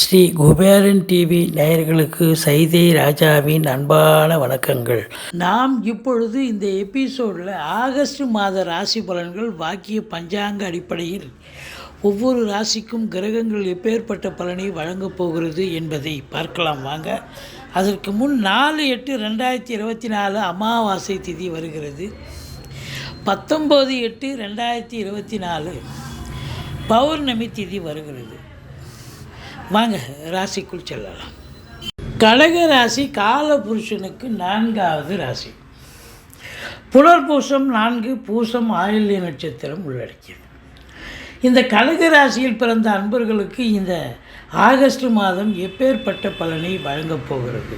Sri Kuberan TV நேயர்களுக்கு சைதை ராஜாவின் அன்பான வணக்கங்கள். நாம் இப்பொழுது இந்த எபிசோடில் ஆகஸ்ட் மாத ராசி பலன்கள் வாக்கிய பஞ்சாங்க அடிப்படையில் ஒவ்வொரு ராசிக்கும் கிரகங்கள் எப்பேற்பட்ட பலனை வழங்கப் போகிறது என்பதை பார்க்கலாம் வாங்க. அதற்கு முன் நாலு எட்டு ரெண்டாயிரத்தி இருபத்தி நாலு அமாவாசை திதி வருகிறது. பத்தொம்போது எட்டு ரெண்டாயிரத்தி இருபத்தி நாலு பௌர்ணமி திதி வருகிறது. வாங்க ராசிக்குள் செல்லலாம். கடக ராசி காலபுருஷனுக்கு நான்காவது ராசி. புனர்பூசம் நான்கு பூசம் ஆயுள்ய நட்சத்திரம் உள்ளடக்கியது. இந்த கடக ராசியில் பிறந்த அன்பர்களுக்கு இந்த ஆகஸ்ட் மாதம் எப்பேற்பட்ட பலனை வழங்கப் போகிறது?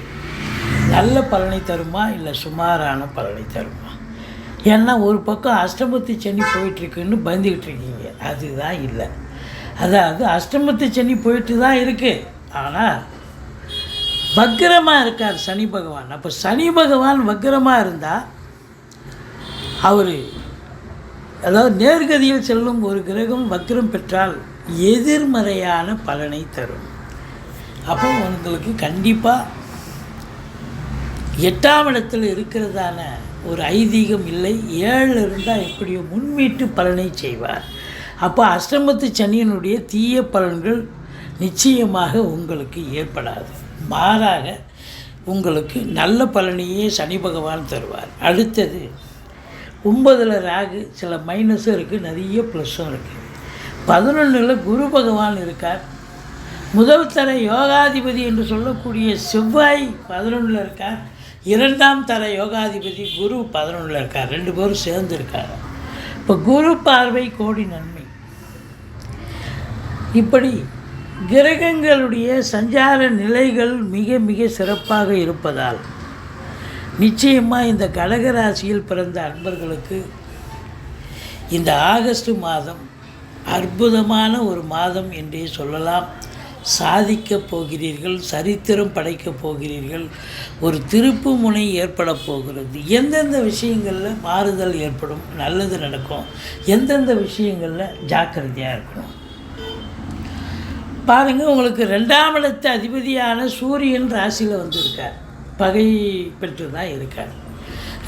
நல்ல பலனை தருமா இல்லை சுமாரான பலனை தருமா? ஏன்னா ஒரு பக்கம் அஷ்டமத்து சென்னி போயிட்டுருக்குன்னு பயந்துக்கிட்டு இருக்கீங்க. அதுதான் இல்லை. அதாவது அஷ்டமத்து சனி போயிட்டு தான் இருக்குது ஆனால் வக்கரமாக இருக்கார் சனி பகவான். அப்போ சனி பகவான் வக்கரமாக இருந்தால் அவர் அதாவது நேர்கதியில் செல்லும் ஒரு கிரகம் வக்ரம் பெற்றால் எதிர்மறையான பலனை தரும். அப்போ உங்களுக்கு கண்டிப்பாக எட்டாம் இடத்தில் இருக்கிறதான ஒரு ஐதீகம் இல்லை. ஏழில் இருந்தால் எப்படியோ முன்மீட்டு பலனை செய்வார். அப்போ அஷ்டமத்து சனியனுடைய தீய பலன்கள் நிச்சயமாக உங்களுக்கு ஏற்படாது. மாறாக உங்களுக்கு நல்ல பலனையே சனி பகவான் தருவார். அடுத்தது ஒன்பதில் ராகு சில மைனஸும் இருக்குது நிறைய ப்ளஸ்ஸும் இருக்குது பதினொன்றில் குரு பகவான் இருக்கார். முதல் தர யோகாதிபதி என்று சொல்லக்கூடிய செவ்வாய் பதினொன்றில் இருக்கார். இரண்டாம் தர யோகாதிபதி குரு பதினொன்றில் இருக்கார். ரெண்டு பேரும் சேர்ந்து இருக்கார் இப்போ குரு பார்வை கோடி நன்மை. இப்படி கிரகங்களுடைய சஞ்சார நிலைகள் மிக மிக சிறப்பாக இருப்பதால் நிச்சயமாக இந்த கடகராசியில் பிறந்த அன்பர்களுக்கு இந்த ஆகஸ்ட் மாதம் அற்புதமான ஒரு மாதம் என்றே சொல்லலாம். சாதிக்கப் போகிறீர்கள் சரித்திரம் படைக்கப் போகிறீர்கள் ஒரு திருப்பு முனை ஏற்பட போகிறது. எந்தெந்த விஷயங்களில் மாறுதல் ஏற்படும் நல்லது நடக்கும் எந்தெந்த விஷயங்களில் ஜாக்கிரதையாக இருக்கணும். பாருங்கள் உங்களுக்கு ரெண்டாம் இடத்து அதிபதியான சூரியன் ராசியில் வந்திருக்கார். பகை பெற்று தான் இருக்கார்.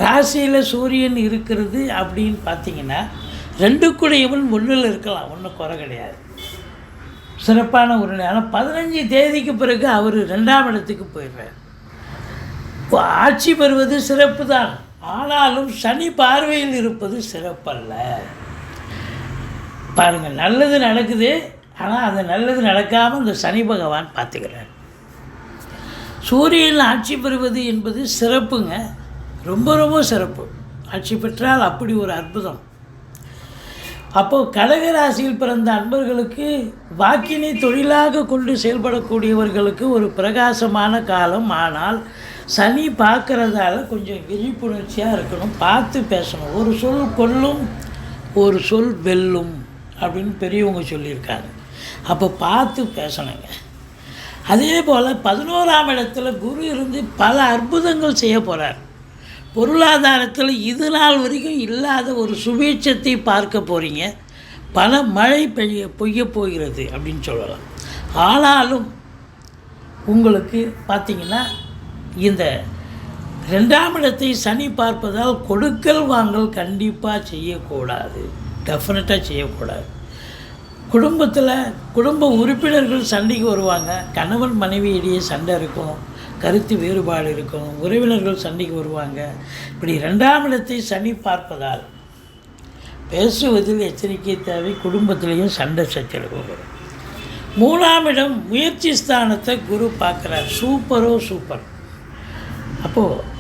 ராசியில் சூரியன் இருக்கிறது அப்படின்னு பார்த்தீங்கன்னா ரெண்டு கூடையவன் ஒன்றில் இருக்கலாம் ஒன்றும் குறை கிடையாது. சிறப்பான ஒரு ஆனால் பதினஞ்சு தேதிக்கு பிறகு அவர் ரெண்டாம் இடத்துக்கு போயிடுறார். இப்போ ஆட்சி பெறுவது சிறப்பு தான் ஆனாலும் சனி பார்வையில் இருப்பது சிறப்பல்ல. பாருங்கள் நல்லது நடக்குது. ஆனால் அது நல்லது நடக்காமல் இந்த சனி பகவான் பார்த்துக்கிறார். சூரியன் ஆட்சி பெறுவது என்பது சிறப்புங்க. ரொம்ப ரொம்ப சிறப்பு. ஆட்சி பெற்றால் அப்படி ஒரு அற்புதம். அப்போது கடகராசியில் பிறந்த அன்பர்களுக்கு வாக்கினை தொழிலாக கொண்டு செயல்படக்கூடியவர்களுக்கு ஒரு பிரகாசமான காலம். ஆனால் சனி பார்க்குறதால கொஞ்சம் விழிப்புணர்ச்சியாக இருக்கணும். பார்த்து பேசணும். ஒரு சொல் கொல்லும் ஒரு சொல் வெல்லும் அப்படின்னு பெரியவங்க சொல்லியிருக்காங்க. அப்போ பார்த்து பேசணுங்க. அதே போல் பதினோராம் இடத்துல குரு இருந்து பல அற்புதங்கள் செய்ய போகிறார் பொருளாதாரத்தில் இது நாள் வரைக்கும் இல்லாத ஒரு சுபீட்சத்தை பார்க்க போகிறீங்க பல மழை பெய்ய பொய்ய போகிறது அப்படின்னு சொல்லலாம். ஆனாலும் உங்களுக்கு பார்த்திங்கன்னா இந்த ரெண்டாம் இடத்தை சனி பார்ப்பதால் கொடுக்கல் வாங்கல் கண்டிப்பாக செய்யக்கூடாது. டெஃபினட்டாக செய்யக்கூடாது. குடும்பத்தில் குடும்ப உறுப்பினர்கள் சண்டைக்கு வருவாங்க. கணவன் மனைவியிடையே சண்டை இருக்கும். கருத்து வேறுபாடு இருக்கும். உறவினர்கள் சண்டைக்கு வருவாங்க. இப்படி ரெண்டாம் இடத்தை சனி பார்ப்பதால் பேசுவதில் எச்சரிக்கை தேவை. குடும்பத்திலையும் சண்டை சச்சரவு வரும். மூணாம் இடம் முயற்சி ஸ்தானத்தை குரு பார்க்குறார். சூப்பரோ சூப்பர். அப்போது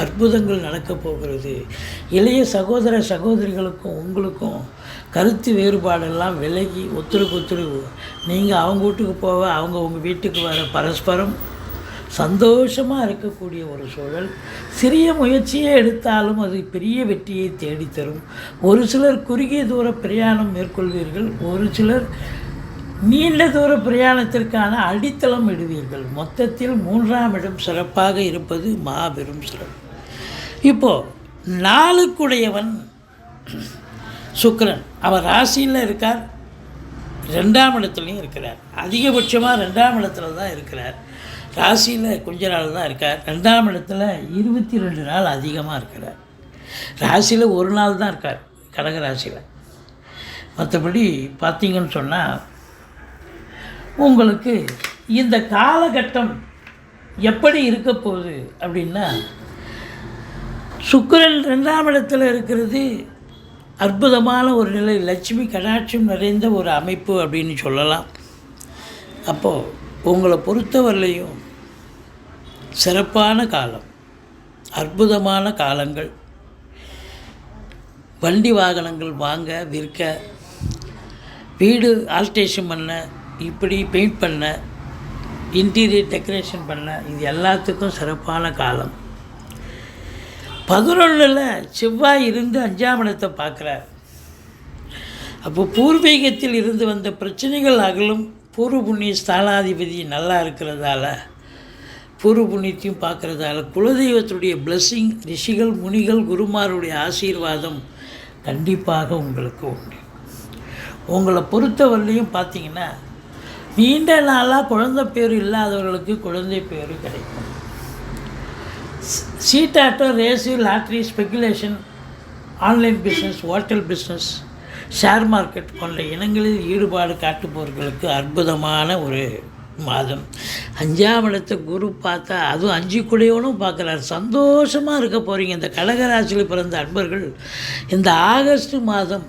அற்புதங்கள் நடக்கப் போகிறது. இளைய சகோதர சகோதரிகளுக்கும் உங்களுக்கும் கருத்து வேறுபாடெல்லாம் விலகி ஒத்துருக்கு ஒத்துருக்கு நீங்கள் அவங்க வீட்டுக்கு போக அவங்க உங்கள் வீட்டுக்கு வர பரஸ்பரம் சந்தோஷமாக இருக்கக்கூடிய ஒரு சூழல். சிறிய முயற்சியே எடுத்தாலும் அது பெரிய வெற்றியை தேடித்தரும். ஒரு சிலர் குறுகிய தூர பிரயாணம் மேற்கொள்வீர்கள். ஒரு சிலர் நீண்ட தூர பிரயாணத்திற்கான அடித்தளம் இடுவீர்கள். மொத்தத்தில் மூன்றாம் இடம் சிறப்பாக இருப்பது மாபெரும் சிறப்பு. இப்போது நாளுக்குடையவன் சுக்கரன். அவர் ராசியில் இருக்கார். ரெண்டாம் இடத்துலையும் இருக்கிறார். அதிகபட்சமாக ரெண்டாம் இடத்துல தான் இருக்கிறார். ராசியில் கொஞ்ச நாள் தான் இருக்கார். ரெண்டாம் இடத்துல இருபத்தி ரெண்டு நாள் அதிகமாக இருக்கிறார். ராசியில் ஒரு நாள் தான் இருக்கார் கடக ராசியில். மற்றபடி பார்த்தீங்கன்னு சொன்னால் உங்களுக்கு இந்த காலகட்டம் எப்படி இருக்க போகுது அப்படின்னா சுக்கரன் ரெண்டாம் இடத்துல இருக்கிறது அற்புதமான ஒரு நிலை. லட்சுமி கடாட்சம் நிறைந்த ஒரு அமைப்பு அப்படின்னு சொல்லலாம். அப்போது உங்களை பொறுத்தவரையிலையும் சிறப்பான காலம் அற்புதமான காலங்கள். வண்டி வாகனங்கள் வாங்க விற்க வீடு ஆல்ட்ரேஷன் பண்ண இப்படி பெயிண்ட் பண்ண இன்டீரியர் டெக்கரேஷன் பண்ண இது எல்லாத்துக்கும் சிறப்பான காலம். பதினொன்றில் செவ்வாய் இருந்து அஞ்சாம் இடத்தை பார்க்குறார். அப்போ பூர்வீகத்தில் இருந்து வந்த பிரச்சனைகள் அகலும். பூர்வ புண்ணிய ஸ்தானாதிபதி நல்லா இருக்கிறதால பூர்வ புண்ணியத்தையும் பார்க்குறதால குலதெய்வத்துடைய பிளஸ்ஸிங் ரிஷிகள் முனிகள் குருமாருடைய ஆசீர்வாதம் கண்டிப்பாக உங்களுக்கு உண்டு. உங்களை பொறுத்தவரையிலையும் பார்த்தீங்கன்னா நீண்ட நாளாக குழந்தை பேர் இல்லாதவர்களுக்கு குழந்தை பேர் கிடைக்கும். சீட்டாட்டோ race lottery speculation online business hotel business share market போன்ற இனங்களில் ஈடுபாடு காட்டுபவர்களுக்கு அற்புதமான ஒரு மாதம். அஞ்சாம் இடத்த குரு பார்த்தா அதுவும் அஞ்சு குடையோனும் பார்க்குறாரு. சந்தோஷமாக இருக்க போகிறீங்க இந்த கடகராசியில் பிறந்த அன்பர்கள் இந்த ஆகஸ்ட் மாதம்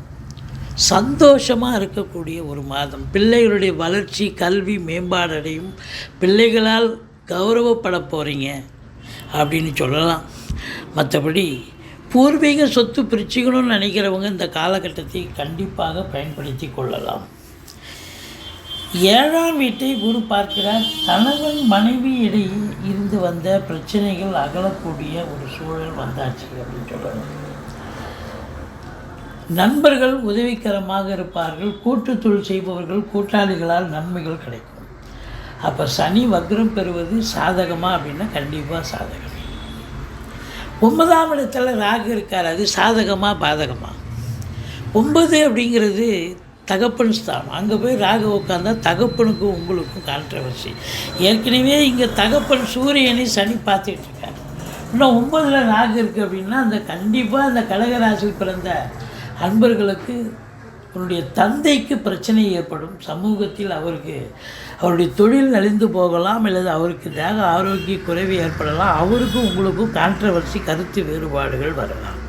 சந்தோஷமாக இருக்கக்கூடிய ஒரு மாதம். பிள்ளைகளுடைய வளர்ச்சி கல்வி மேம்பாடடையும் பிள்ளைகளால் கௌரவப்பட போகிறீங்க அப்படின்னு சொல்லலாம். மற்றபடி பூர்வீக சொத்து பிரிச்சுக்கணும்னு நினைக்கிறவங்க இந்த காலகட்டத்தை கண்டிப்பாக பயன்படுத்தி கொள்ளலாம். ஏழாம் வீட்டை குரு பார்க்கிறார். கணவன் மனைவி இடையே இருந்து வந்த பிரச்சனைகள் அகலக்கூடிய ஒரு சூழல் வந்தாச்சு அப்படின்னு சொல்கிறாங்க நண்பர்கள் உதவிகரமாக இருப்பார்கள். கூட்டுத்தொழில் செய்பவர்கள் கூட்டாளிகளால் நன்மைகள் கிடைக்கும். அப்போ சனி வக்ரம் பெறுவது சாதகமா அப்படின்னா கண்டிப்பாக சாதகம். ஒன்பதாம் இடத்துல ராகு இருக்கார் அது சாதகமா பாதகமா? ஒன்பது அப்படிங்கிறது தகப்பன் ஸ்தானம். அங்கே போய் ராகு உட்காந்தா தகப்பனுக்கும் உங்களுக்கும் கான்ட்ரவர்சி ஏற்கனவே இங்கே தகப்பன் சூரியனை சனி பார்த்துட்டு இருக்காரு. இன்னும் ஒன்பதில் ராகு இருக்குது அப்படின்னா அந்த கண்டிப்பாக அந்த கடகராசியில் பிறந்த அன்பர்களுக்கு உன்னுடைய தந்தைக்கு பிரச்சனை ஏற்படும். சமூகத்தில் அவருக்கு அவருடைய தொழில் நலிந்து போகலாம் அல்லது அவருக்கு தேக ஆரோக்கிய குறைவு ஏற்படலாம் அவருக்கும் உங்களுக்கும் கான்ட்ரவர்சி கருத்து வேறுபாடுகள் வரலாம்.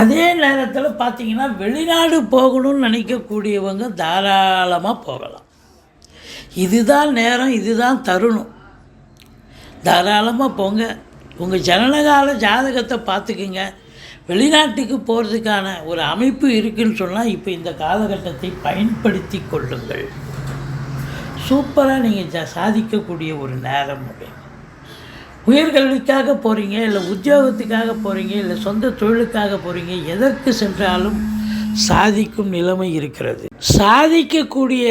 அதே நேரத்தில் பார்த்தீங்கன்னா வெளிநாடு போகணும்னு நினைக்கக்கூடியவங்க தாராளமாக போகலாம். இதுதான் நேரம் இதுதான் தருணம். தாராளமாக போங்க. உங்கள் ஜனனகால ஜாதகத்தை பார்த்துக்குங்க. வெளிநாட்டுக்கு போகிறதுக்கான ஒரு அமைப்பு இருக்குன்னு சொன்னால் இப்போ இந்த காலகட்டத்தை பயன்படுத்தி கொள்ளுங்கள். சூப்பராக நீங்கள் ஜ சாதிக்கக்கூடிய ஒரு நேரம் அப்படின்னு உயர்கல்விக்காக போகிறீங்க இல்லை உத்தியோகத்துக்காக போகிறீங்க இல்லை சொந்த தொழிலுக்காக போகிறீங்க எதற்கு சென்றாலும் சாதிக்கும் நிலைமை இருக்கிறது. சாதிக்கக்கூடிய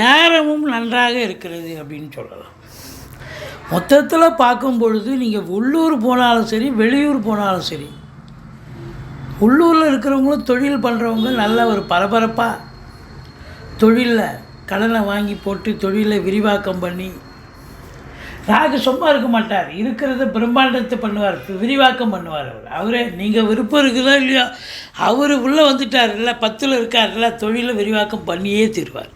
நேரமும் நன்றாக இருக்கிறது அப்படின்னு சொல்லலாம். மொத்தத்தில் பார்க்கும் பொழுது நீங்கள் உள்ளூர் போனாலும் சரி வெளியூர் போனாலும் சரி உள்ளூரில் இருக்கிறவங்களும் தொழில் பண்ணுறவங்க நல்ல ஒரு பரபரப்பாக தொழிலில் கடனை வாங்கி போட்டு தொழிலை விரிவாக்கம் பண்ணி. ராகு சும்மா இருக்க மாட்டார். இருக்கிறத பிரம்மாண்டத்தை பண்ணுவார். விரிவாக்கம் பண்ணுவார் அவர். அவரே நீங்கள் விருப்பம் இருக்குதோ இல்லையோ? அவர் உள்ளே வந்துட்டார்ல பத்தில் இருக்கார்ல தொழிலை விரிவாக்கம் பண்ணியே தீருவார்.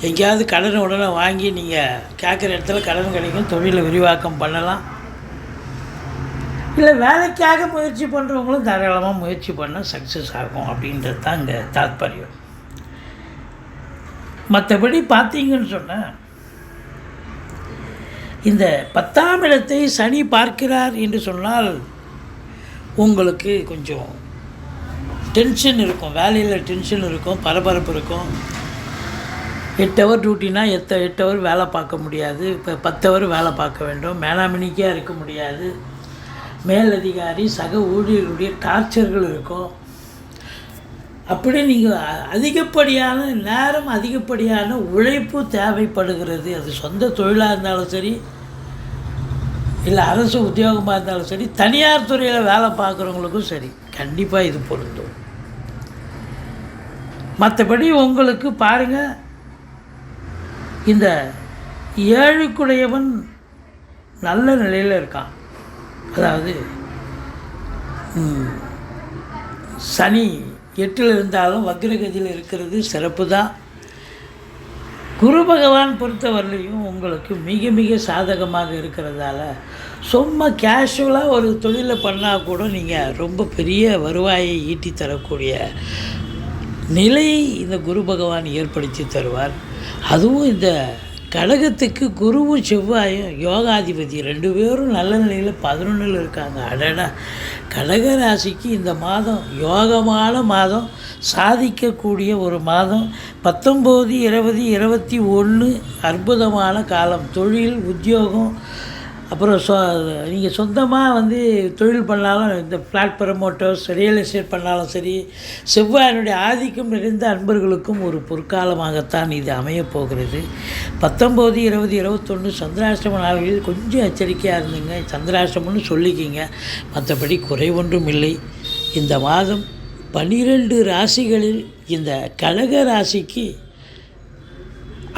எங்கேயாவது கடன் உடனே வாங்கி நீங்கள் கேட்குற இடத்துல கடன் கிடைக்கும் தொழிலை விரிவாக்கம் பண்ணலாம். இல்லை வேலைக்காக முயற்சி பண்ணுறவங்களும் தாராளமாக முயற்சி பண்ணால் சக்ஸஸ் ஆகும் அப்படின்றது தான் இங்கே தாத்பரியம். மற்றபடி பார்த்தீங்கன்னு சொன்னால் இந்த பத்தாம் இடத்தை சனி பார்க்கிறார் என்று சொன்னால் உங்களுக்கு கொஞ்சம் டென்ஷன் இருக்கும். வேலையில் டென்ஷன் இருக்கும் பரபரப்பு இருக்கும். எட்டு ஹவர் டியூட்டினா எத்த எட்டு ஹவர் வேலை பார்க்க முடியாது. இப்போ பத்து ஹவர் வேலை பார்க்க வேண்டும். மேலாமணிக்காக இருக்க முடியாது. மேலதிகாரி சக ஊழியர்களுடைய டார்ச்சர்கள் இருக்கும். அப்படி நீங்கள் அதிகப்படியான நேரம் அதிகப்படியான உழைப்பு தேவைப்படுகிறது. அது சொந்த தொழிலாக இருந்தாலும் சரி இல்லை அரசு உத்தியோகமாக இருந்தாலும் சரி தனியார் துறையில் வேலை பார்க்குறவங்களுக்கும் சரி கண்டிப்பாக இது பொருந்தும். மற்றபடி உங்களுக்கு பாருங்கள் இந்த ஏழுக்குடையவன் நல்ல நிலையில் இருக்கான். அதாவது சனி எட்டில் இருந்தாலும் வக்ரகதியில் இருக்கிறது சிறப்பு தான். குரு பகவான் பொறுத்தவரையிலையும் உங்களுக்கு மிக மிக சாதகமாக இருக்கிறதால சும்மா கேஷுவலாக ஒரு தொழிலை பண்ணால் கூட நீங்கள் ரொம்ப பெரிய வருவாயை ஈட்டி தரக்கூடிய நிலையை இந்த குரு பகவான் ஏற்படுத்தி தருவார். அதுவும் இந்த கடகத்துக்கு குருவும் செவ்வாயும் யோகாதிபதி ரெண்டு பேரும் நல்ல நிலையில் பதினொன்றில் இருக்காங்க. அடடா. கடக ராசிக்கு இந்த மாதம் யோகமான மாதம். சாதிக்கக்கூடிய ஒரு மாதம். பத்தொம்போது இருபது இருபத்தி ஒன்று அற்புதமான காலம். தொழில் உத்தியோகம் அப்புறம் சொ நீங்கள் சொந்தமாக வந்து தொழில் பண்ணாலும் இந்த ஃப்ளாட் ப்ரமோட்டர்ஸ் ரியல் எஸ்டேட் பண்ணாலும் சரி செவ்வாயினுடைய ஆதிக்கம் நிறைந்த அன்பர்களுக்கும் ஒரு பொற்காலமாகத்தான் இது அமையப்போகிறது பத்தொம்போது இருபது இருபத்தொன்று சந்திராஷ்டம நாள்களில் கொஞ்சம் எச்சரிக்கையாக இருந்துங்க. சந்திராஷ்டமம்னு சொல்லிக்கிங்க. மற்றபடி குறை ஒன்றும் இல்லை. இந்த மாதம் பனிரெண்டு ராசிகளில் இந்த கழக ராசிக்கு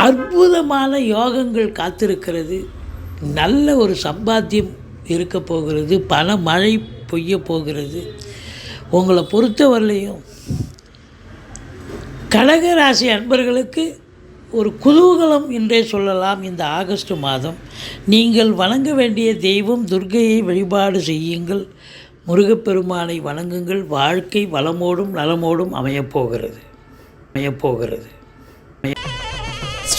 அற்புதமான யோகங்கள் காத்திருக்கிறது. நல்ல ஒரு சம்பாத்தியம் இருக்க போகிறது பண மழை பொய்ய போகிறது. உங்களை பொறுத்தவரையிலையும் கடக ராசி அன்பர்களுக்கு ஒரு குதூகலம் என்றே சொல்லலாம் இந்த ஆகஸ்ட் மாதம். நீங்கள் வணங்க வேண்டிய தெய்வம் துர்கையை வழிபாடு செய்யுங்கள். முருகப்பெருமானை வணங்குங்கள். வாழ்க்கை வளமோடும் நலமோடும் அமையப்போகிறது அமையப்போகிறது